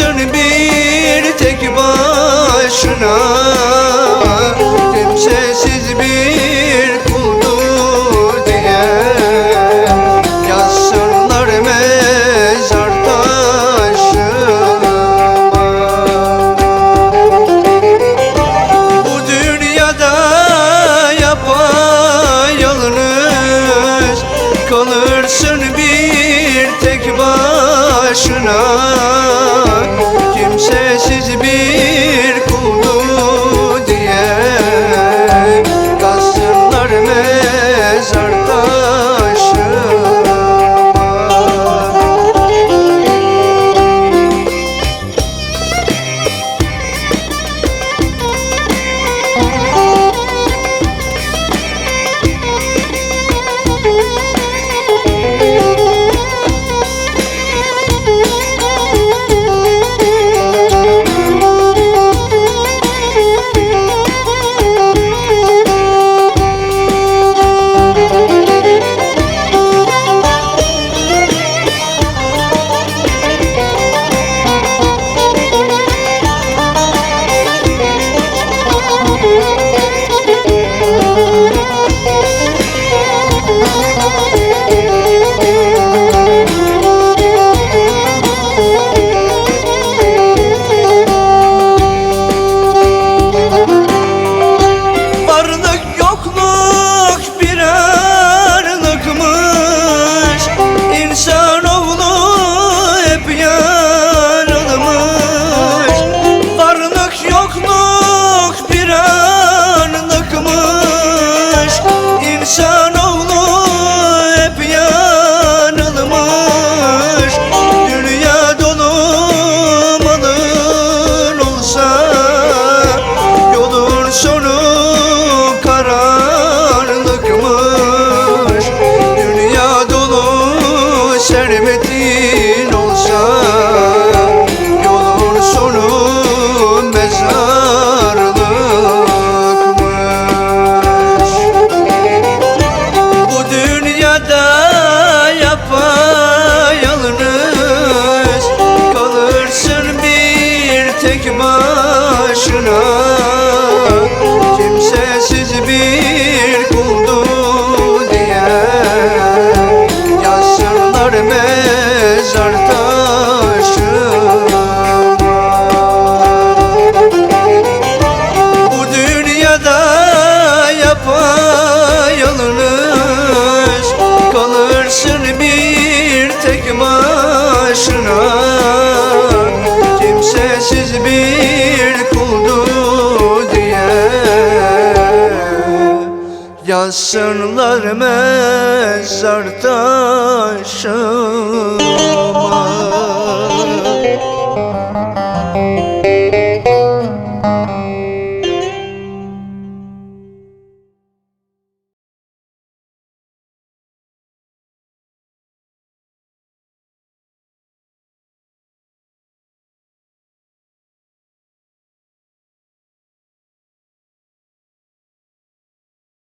bir tek başına Kimsesiz bir kuldu diye Yazsınlar mezar taşıma Bu dünyada yapayalnız Kalırsın bir tek başına tek başına. Kimsesiz bir kuldu diye. Yazsınlar mezar taşına